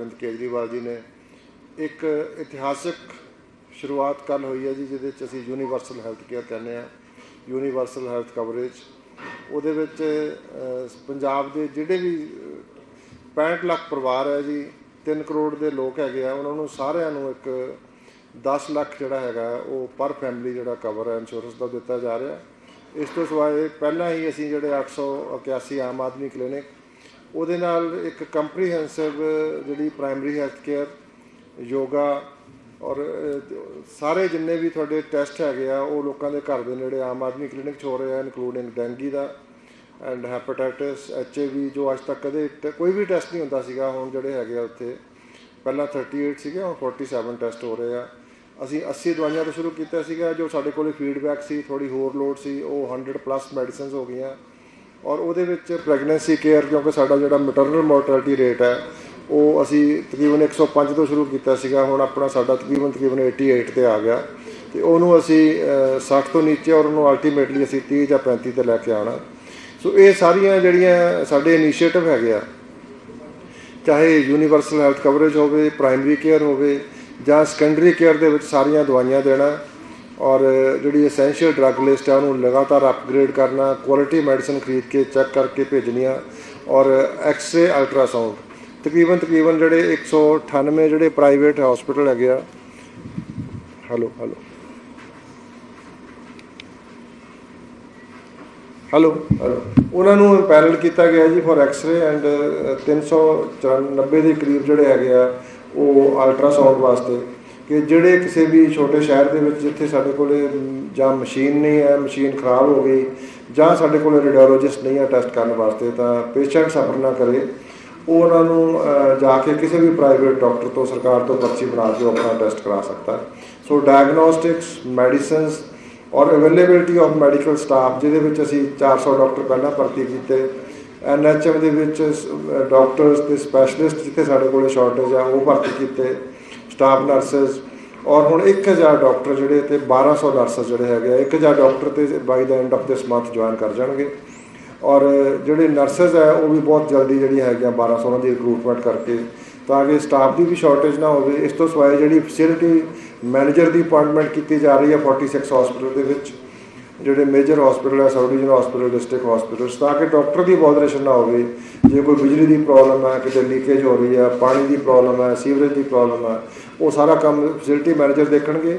ਅਰਵਿੰਦ ਕੇਜਰੀਵਾਲ ਜੀ ਨੇ ਇੱਕ ਇਤਿਹਾਸਕ ਸ਼ੁਰੂਆਤ ਕੱਲ ਹੋਈ ਹੈ ਜੀ ਜਿਹਦੇ ਵਿੱਚ ਅਸੀਂ ਯੂਨੀਵਰਸਲ ਹੈਲਥ ਕੇਅਰ ਕਹਿੰਦੇ ਆ ਯੂਨੀਵਰਸਲ ਹੈਲਥ ਕਵਰੇਜ ਉਹਦੇ ਵਿੱਚ ਪੰਜਾਬ ਦੇ ਜਿਹੜੇ ਵੀ ਅਹ, 65 ਲੱਖ ਪਰਿਵਾਰ ਹੈ ਜੀ 3 ਕਰੋੜ ਦੇ ਲੋਕ ਹੈਗੇ ਆ ਉਹਨਾਂ ਨੂੰ ਸਾਰਿਆਂ ਨੂੰ ਇੱਕ 10 ਲੱਖ ਜਿਹੜਾ ਹੈਗਾ ਉਹ ਪਰ ਫੈਮਿਲੀ ਜਿਹੜਾ ਕਵਰ ਹੈ ਇੰਸ਼ੋਰੈਂਸ ਦਾ ਦਿੱਤਾ ਜਾ ਰਿਹਾ। ਇਸ ਤੋਂ ਸਿਵਾਏ ਪਹਿਲਾਂ ਹੀ ਅਸੀਂ ਜਿਹੜੇ 881 ਆਮ ਆਦਮੀ ਕਲੀਨਿਕ ਉਹਦੇ ਨਾਲ ਇੱਕ ਕੰਪਰੀਹੈਂਸਿਵ ਜਿਹੜੀ ਪ੍ਰਾਇਮਰੀ ਹੈਲਥ ਕੇਅਰ ਯੋਗਾ ਔਰ ਸਾਰੇ ਜਿੰਨੇ ਵੀ ਤੁਹਾਡੇ ਟੈਸਟ ਹੈਗੇ ਆ, ਉਹ ਲੋਕਾਂ ਦੇ ਘਰ ਦੇ ਨੇੜੇ ਆਮ ਆਦਮੀ ਕਲੀਨਿਕ 'ਚ ਹੋ ਰਹੇ ਆ ਇਨਕਲੂਡਿੰਗ ਡੈਂਗੀ ਦਾ ਐਂਡ ਹੈਪੇਟਾਈਟਿਸ ਐਚਆਈਵੀ ਜੋ ਅੱਜ ਤੱਕ ਕਦੇ ਟ- ਕੋਈ ਵੀ ਟੈਸਟ ਨਹੀਂ ਹੁੰਦਾ ਸੀਗਾ, ਹੁਣ ਜਿਹੜੇ ਹੈਗੇ ਆ ਉੱਥੇ, ਪਹਿਲਾਂ 38 ਸੀਗੇ, ਹੁਣ 47 ਟੈਸਟ ਹੋ ਰਹੇ ਆ। ਅਸੀਂ 80 ਦਵਾਈਆਂ ਤੋਂ ਸ਼ੁਰੂ ਕੀਤਾ ਸੀਗਾ, ਜੋ ਸਾਡੇ ਕੋਲੇ ਫੀਡਬੈਕ ਸੀ ਥੋੜੀ ਹੋਰ ਲੋਡ ਸੀ, ਉਹ 100 ਪਲੱਸ ਮੈਡੀਸਿਨਸ ਹੋ ਗਈਆਂ। ਔਰ ਉਹਦੇ ਵਿੱਚ ਪ੍ਰੈਗਨੈਂਸੀ ਕੇਅਰ ਕਿਉਂਕਿ ਸਾਡਾ ਜਿਹੜਾ ਮੈਟਰਨਲ ਮੋਰਟੈਲਿਟੀ ਰੇਟ ਹੈ ਉਹ ਅਸੀਂ ਤਕਰੀਬਨ 105 ਤੋਂ ਸ਼ੁਰੂ ਕੀਤਾ ਸੀਗਾ ਹੁਣ ਆਪਣਾ ਸਾਡਾ ਤਕਰੀਬਨ ਤਕਰੀਬਨ 88 ਤੇ ਆ ਗਿਆ। ਤੇ ਉਹਨੂੰ ਅਸੀਂ ਅਹ, 60 ਤੋਂ ਨੀਚੇ ਔਰ ਉਹਨੂੰ ਅਲਟੀਮੇਟਲੀ ਅਸੀਂ 30 ਜਾਂ 35 ਤੇ ਲੈ ਕੇ ਆਉਣਾ। ਸੋ ਇਹ ਸਾਰੀਆਂ ਜਿਹੜੀਆਂ ਸਾਡੇ ਇਨੀਸ਼ੀਏਟਿਵ ਹੈਗੇ ਆ ਚਾਹੇ ਯੂਨੀਵਰਸਲ ਹੈਲਥ ਕਵਰੇਜ ਹੋਵੇ ਪ੍ਰਾਇਮਰੀ ਕੇਅਰ ਹੋਵੇ ਜਾਂ ਸੈਕੰਡਰੀ ਕੇਅਰ ਦੇ ਵਿੱਚ ਸਾਰੀਆਂ ਦਵਾਈਆਂ ਦੇਣਾ ਔਰ ਜਿਹੜੀ ਐਸੈਂਸ਼ੀਅਲ ਡਰੱਗ ਲਿਸਟ ਹੈ ਉਹਨੂੰ ਲਗਾਤਾਰ ਅਪਗ੍ਰੇਡ ਕਰਨਾ ਕੁਆਲਿਟੀ ਮੈਡੀਸਨ ਖਰੀਦ ਕੇ ਚੈੱਕ ਕਰਕੇ ਭੇਜਣੀਆਂ ਔਰ ਐਕਸ-ਰੇ ਅਲਟਰਾਸਾਊਂਡ ਤਕਰੀਬਨ ਤਕਰੀਬਨ ਜਿਹੜੇ 198 ਜਿਹੜੇ ਪ੍ਰਾਈਵੇਟ ਹਸਪੀਟਲ ਹੈਗੇ ਆ। ਹੈਲੋ ਹੈਲੋ ਹੈਲੋ ਹੈਲੋ ਉਹਨਾਂ ਨੂੰ ਇੰਪੈਨਲ ਕੀਤਾ ਗਿਆ ਜੀ ਫॉर ਐਕਸ-ਰੇ ਐਂਡ 394 ਦੇ ਕਰੀਬ ਜਿਹੜੇ ਹੈਗੇ ਆ ਉਹ ਅਲਟਰਾਸਾਊਂਡ ਵਾਸਤੇ। ਕਿ ਜਿਹੜੇ ਕਿਸੇ ਵੀ ਛੋਟੇ ਸ਼ਹਿਰ ਦੇ ਵਿੱਚ ਜਿੱਥੇ ਸਾਡੇ ਕੋਲੇ ਜਾਂ ਮਸ਼ੀਨ ਨਹੀਂ ਹੈ, ਮਸ਼ੀਨ ਖਰਾਬ ਹੋ ਗਈ, ਜਾਂ ਸਾਡੇ ਕੋਲੇ ਰੇਡੀਓਲੋਜਿਸਟ ਨਹੀਂ ਹੈ ਟੈਸਟ ਕਰਨ ਵਾਸਤੇ, ਤਾਂ ਪੇਸ਼ੈਂਟ ਸਫਰ ਨਾ ਕਰੇ। ਉਹ ਉਹਨਾਂ ਨੂੰ ਜਾ ਕੇ ਕਿਸੇ ਵੀ ਪ੍ਰਾਈਵੇਟ ਡਾਕਟਰ ਤੋਂ, ਸਰਕਾਰ ਤੋਂ ਪਰਚੀ ਬਣਾ ਕੇ ਉਹ ਆਪਣਾ ਟੈਸਟ ਕਰਾ ਸਕਦਾ। ਹੈ ਸੋ ਡਾਇਗਨੋਸਟਿਕਸ ਮੈਡੀਸਿਨਸ ਔਰ ਅਵੇਲੇਬਿਲਟੀ ਆਫ ਮੈਡੀਕਲ ਸਟਾਫ ਜਿਹਦੇ ਵਿੱਚ ਅਸੀਂ 400 ਡਾਕਟਰ ਪਹਿਲਾਂ ਭਰਤੀ ਕੀਤੇ। ਐਨਐਚਐਮ ਦੇ ਵਿੱਚ ਡਾਕਟਰਸ ਤੇ ਸਪੈਸ਼ਲਿਸਟ ਜਿੱਥੇ ਸਾਡੇ ਕੋਲੇ ਸ਼ਾਰਟੇਜ ਆ, ਉਹ ਭਰਤੀ ਕੀਤੇ। ਸਟਾਫ ਨਰਸਸ ਔਰ ਹੁਣ 1000 ਡਾਕਟਰ ਜਿਹੜੇ ਤੇ 1200 ਨਰਸਸ ਜਿਹੜੇ ਹੈਗੇ ਆ 1000 ਡਾਕਟਰ ਤੇ by the end of this month join ਕਰ ਜਾਣਗੇ। ਔਰ ਜਿਹੜੇ ਨਰਸਸ ਹੈ, ਉਹ ਵੀ ਬਹੁਤ ਜਲਦੀ ਜਿਹੜੀ ਹੈਗੀਆਂ 1200 ਉਹਨਾਂ ਦੀ ਰਿਕਰੂਟਮੈਂਟ ਕਰਕੇ, ਤਾਂ ਕਿ ਸਟਾਫ ਦੀ ਵੀ ਸ਼ਾਰਟੇਜ ਨਾ ਹੋਵੇ। ਇਸ ਤੋਂ ਸਿਵਾਏ ਜਿਹੜੀ ਫੈਸਿਲਿਟੀ ਮੈਨੇਜਰ ਦੀ ਅਪਾਇੰਟਮੈਂਟ ਕੀਤੀ ਜਾ ਰਹੀ ਹੈ 46 ਹਸਪੀਟਲ ਦੇ ਵਿੱਚ ਜਿਹੜੇ ਮੇਜਰ ਹਸਪੀਟਲ ਹੈ sub division hospital district hospitals ਤਾਂ ਕਿ ਡਾਕਟਰ ਦੀ ਬਹੁਤ ਬੋਦਰੇਸ਼ਨ ਨਾ ਹੋਵੇ। ਜੇ ਕੋਈ ਬਿਜਲੀ ਦੀ ਪ੍ਰੋਬਲਮ ਹੈ, ਕਿਤੇ ਲੀਕੇਜ ਹੋ ਰਹੀ ਹੈ, ਪਾਣੀ ਦੀ ਪ੍ਰੋਬਲਮ ਹੈ ਸੀਵਰੇਜ ਦੀ ਪ੍ਰੋਬਲਮ ਹੈ, ਉਹ ਸਾਰਾ ਕੰਮ ਫੈਸਿਲਿਟੀ ਮੈਨੇਜਰ ਦੇਖਣਗੇ।